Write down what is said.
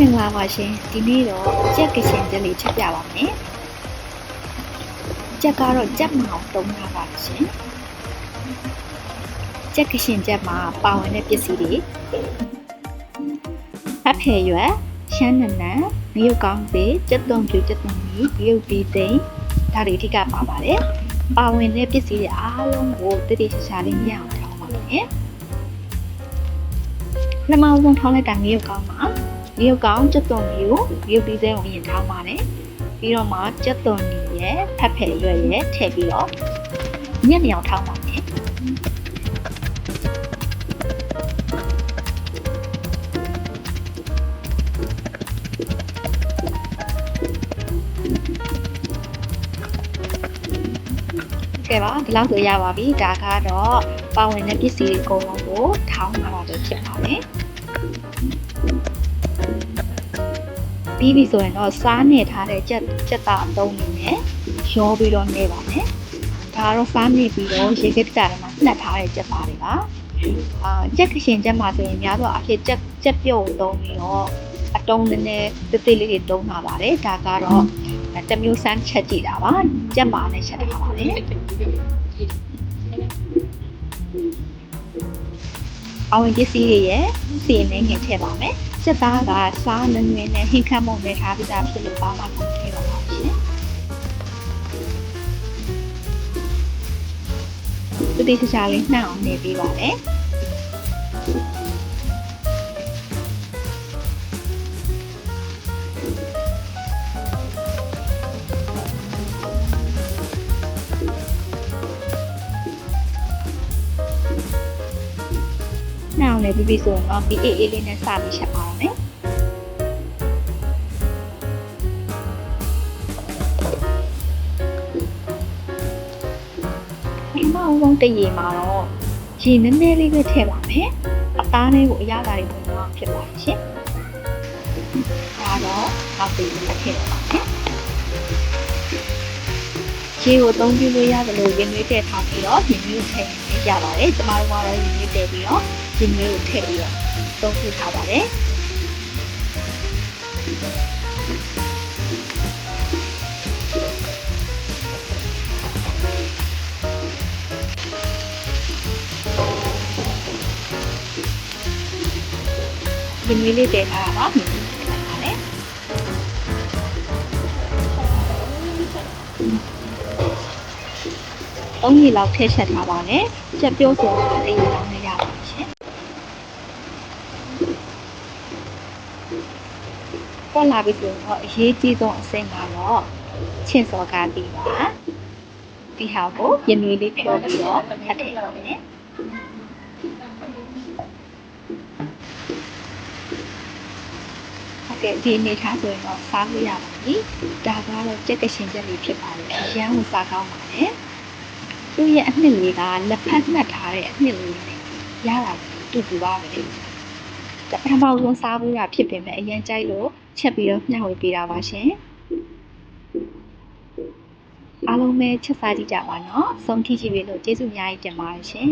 မင်္ဂလာပါရှင်ဒီနေ့တော့ကြက်ကရှင်ချက်လေးချက်ပြပါမယ်ကြက်ကတော့ကြက်မအောင်တုံးထားပါရှင်ကြက်ကရှင်ချက်မှာပါဝင်တဲ့ပစ္စည်းတွေအဖယ်ရွက်ရှမ်းနနံငရုတ်ကောင်းသေးကြက်သွန်ပြူကြက်သွန်မီရုပ်တီးသိမ်းဒါတွေအထိကပါပါတယ်ပါဝင်တဲ့ပစ္စည်းတွေအားလုံးကိုတတိချာချာလေးမြအောင်ထောင်းပါမယ်လက်မအောင်ထောင်းလိုက်တာငရုတ်ကောင်းပါ ရုပ်ကောင်ကြက်သွန်မျိုးရုပ်ပြီးစဲကိုရင်ထောင်းပါတယ်ပြီးတော့မှကြက်သွန်ကြီးရဲ့ဖက်ဖယ်ရွက်ရဲ့ထည့်ပြီးတော့ညက်မြောင်ထောင်းပါတယ်ကဲပါဒီလောက်ဆိုရပါပြီဒါကတော့ပါဝင်တဲ့ပစ္စည်းတွေအကုန်လုံးကိုထောင်းလာတာဖြစ်ပါတယ် ပြီးပြီဆိုရင်တော့စားနေထားတဲ့ကြက်ကြက်သားအသုံးနေနဲ့ရောပြီးတော့နေပါမယ်ဒါကတော့စားနေပြီးတော့ရေခဲပြတာထဲမှာနှက်ထားတဲ့ကြက်သားတွေပါအာကြက်ကရှင်ကြက်မှာဆိုရင်များတော့အဖြစ်ကြက်ကြက်ပြုတ်သုံးပြီးတော့အတုံးနည်းနည်းတိတိလေးတွေသုံးတာပါတယ်ဒါကတော့တမျိုးစမ်းချက်ကြည့်တာပါကြက်မာနဲ့ချက်ထားပါတယ်အဝင်ပစ္စည်းတွေရဲ့စီနေငယ်ထည့်ပါမယ် စက်သားကစားနွေးနွေးနဲ့ဟင်းခတ်မုံနဲ့ထားပြီးသားဖြစ်လို့ပါမှထည့်ပါပါရှင်တတိချာချာလေးနှောက်အောင်နေပေးပါမယ် နှောက်နေပြီးပြီဆိုရင်တော့ဒီအေးအေးလေးနဲ့စပြီးချက်ပါမယ်ဒီမှာအုံးတရေမှာတော့ရေနည်းနည်းလေးပဲထည့်ပါမယ်အသားလေးကိုအရသာတွေဝင်သွားဖြစ်ပါရှင်ဒါတော့အောက်ပြီးထည့်ပါမယ်ခြေကိုအသုံးပြုလို့ရတယ်လို့ရင်သွေးထည့်ထားပြီးတော့ရင်သွေးကိုထည့်ရင်ရပါတယ်ကျမတို့ကတော့ရင်သွေးတည်ပြီးတော့ ရင်သွေးကိုထည့်ပြီးတော့သုံးပြုထားပါတယ်ရင်သွေးလေးတည်ထားတာပါရင်သွေးထည့်လိုက်ပါတယ်သုံးရီလောက်ထည့်ချက်ထားပါတယ်ကြက်ပြုတ်ဆိုတာလေးရောင်းနေရပါရှင် ပေါ်လာပြီဆိုတော့အရေးကြီးဆုံးအဆင့်ကတော့ချင်းစော်ကားတီးပါဒီဟာကိုရင်နွေးလေးဖြောပြီးတော့ထပ်ထည့်ပါမယ်ဟုတ်ကဲ့ဒီအနေထားဆိုရင်တော့စားလို့ရပါပြီဒါကတော့ကြက်ကရှင်ချက်လေးဖြစ်ပါတယ်အရန်ကိုစားကောင်းပါတယ်သူ့ရဲ့အနှစ်လေးကလက်ဖက်နှက်ထားတဲ့အနှစ်လေးနဲ့ရတာတူတူပါပဲဒါ ပထမဆုံးစားဖို့ရဖြစ်ပေမဲ့အရင်ကြိုက်လို့ချက်ပြီးတော့မျှဝေပေးတာပါရှင်အားလုံးပဲချက်စားကြည့်ကြပါနော်ဆုံးထိကြည့်ပြီလို့ကျေးဇူးအများကြီးတင်ပါတယ်ရှင်